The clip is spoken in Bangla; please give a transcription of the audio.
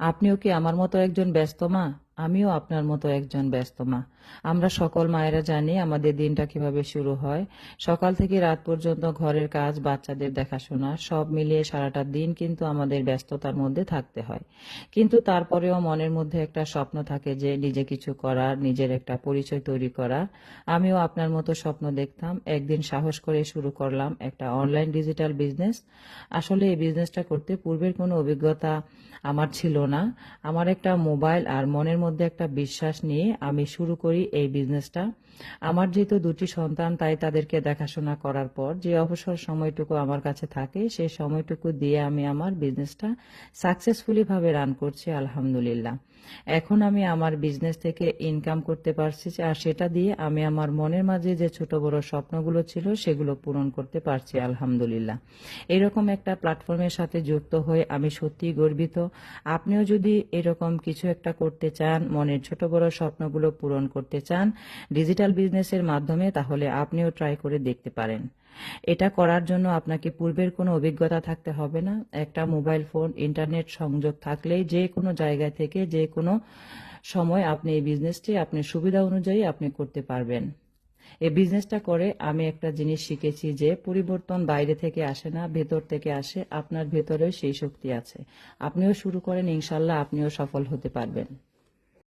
আপনিও কি আমার মতো একজন ব্যস্ত মা? আমিও আপনার মতো একজন ব্যস্ত মা। আমরা সকল মায়েরা জানি আমাদের দিনটা কীভাবে শুরু হয়। সকাল থেকে রাত পর্যন্ত ঘরের কাজ, বাচ্চাদের দেখাশোনা, সব মিলিয়ে সারাটা দিন কিন্তু আমাদের ব্যস্ততার মধ্যে থাকতে হয়। কিন্তু তারপরেও মনের মধ্যে একটা স্বপ্ন থাকে যে নিজে কিছু করার, নিজের একটা পরিচয় তৈরি করার। আমিও আপনার মতো স্বপ্ন দেখতাম, একদিন সাহস করে শুরু করলাম একটা অনলাইন ডিজিটাল বিজনেস। আসলে এই বিজনেসটা করতে পূর্বের কোনো অভিজ্ঞতা আমার ছিল না। আমার একটা মোবাইল আর মনের মধ্যে একটা বিশ্বাস নিয়ে আমি শুরু করি এই বিজনেসটা আমার যেহেতু দুটি সন্তান, তাই তাদেরকে দেখাশোনা করার পর যে অবসর সময়টুকু আমার কাছে থাকে সেই সময়টুকু দিয়ে আমি আমার বিজনেসটা সাকসেসফুলি ভাবে রান করছি, আলহামদুলিল্লাহ। এখন আমি আমার বিজনেস থেকে ইনকাম করতে পারছি আর সেটা দিয়ে আমি আমার মনের মাঝে যে ছোট বড় স্বপ্নগুলো ছিল, সেগুলো পূরণ করতে পারছি, আলহামদুলিল্লাহ। এরকম একটা প্ল্যাটফর্মের সাথে যুক্ত হয়ে আমি সত্যিই গর্বিত। আপনিও যদি এরকম কিছু একটা করতে চান, মনের ছোট বড় স্বপ্নগুলো পূরণ করতে চান ডিজিটাল বিজনেসের মাধ্যমে, তাহলে আপনিও ট্রাই করে দেখতে পারেন। এটা করার জন্য আপনাকে পূর্বের কোনো অভিজ্ঞতা থাকতে হবে না। একটা মোবাইল ফোন ইন্টারনেট সংযোগ থাকলেই যে কোনো জায়গা থেকে যে কোনো সময় আপনি এই বিজনেসটি আপনি সুবিধা অনুযায়ী আপনি করতে পারবেন। এই বিজনেসটা করে আমি একটা জিনিস শিখেছি যে পরিবর্তন বাইরে থেকে আসে না, ভেতর থেকে আসে, আপনার ভেতরেও সেই শক্তি আছে। আপনিও শুরু করেন, ইনশাল্লাহ আপনিও সফল হতে পারবেন।